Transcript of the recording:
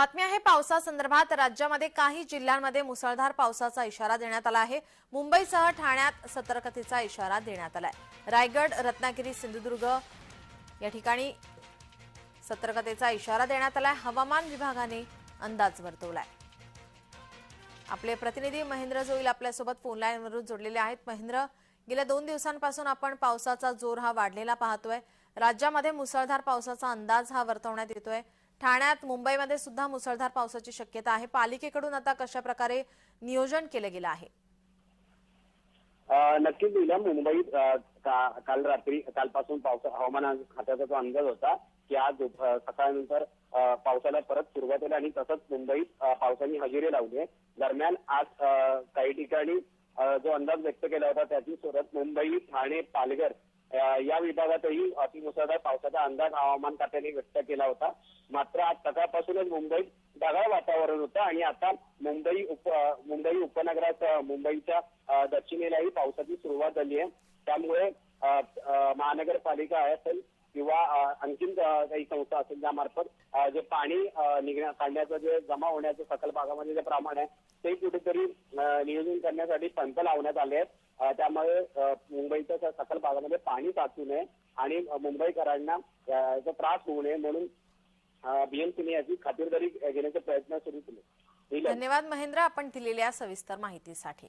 बातमी आहे पावसासंदर्भात राज्यामध्ये काही जिल्ह्यांमध्ये मुसळधार पावसाचा इशारा देण्यात आला आहे. मुंबईसह ठाण्यात सतर्कतेचा इशारा देण्यात आलाय. रायगड रत्नागिरी सिंधुदुर्ग या ठिकाणी सतर्कतेचा इशारा देण्यात आलाय. हवामान विभागाने अंदाज वर्तवलाय. आपले प्रतिनिधी महेंद्र जोईल आपल्यासोबत फोन लाईनवरून जोडलेले आहेत. महेंद्र गेल्या दोन दिवसांपासून आपण पावसाचा जोर हा वाढलेला पाहतोय. राज्यामध्ये मुसळधार पावसाचा अंदाज हा वर्तवण्यात येतोय. ठाण्यात मुंबईमध्ये सुद्धा मुसळधार पावसाची शक्यता आहे. पालिकेकडून आता कशा प्रकारे नियोजन केलं गेलं आहे? नक्कीच दिला मुंबईत का- काल रात्री कालपासून पावसा हवामान खात्याचा जो अंदाज होता की आज सकाळनंतर पावसाला परत सुरुवात होईल आणि तसंच मुंबईत पावसाने हजेरी लावली दरम्यान आज काही ठिकाणी जो अंदाज व्यक्त केला होता त्याची सुरत मुंबई ठाणे पालघर विभागातही अतिमुसळधार पावसाचा अंदाज हवामान खात्याने व्यक्त केला होता. मात्र आज सकाळपासूनच मुंबईत ढगाळ वातावरण होतं आणि आता मुंबई उप मुंबई उपनगरात मुंबईच्या दक्षिणेलाही पावसाची सुरुवात झाली आहे. त्यामुळे अ, अ, महानगरपालिका असेल किंवा आणखीन काही संस्था असेल त्यामार्फत जे पाणी निघण्या काढण्याचं जे जमा होण्याचं सकल भागामध्ये जे प्रमाण आहे ते कुठेतरी नियोजन करण्यासाठी पंप लावण्यात आले आहेत. त्यामुळे मुंबईच्या सकल भागामध्ये पाणी साचू नये आणि मुंबईकरांना याचा त्रास होऊ नये म्हणून बीएमसीने याची खातिरदारी घेण्याचे प्रयत्न सुरू केले. धन्यवाद महेंद्र आपण दिलेल्या सविस्तर माहितीसाठी.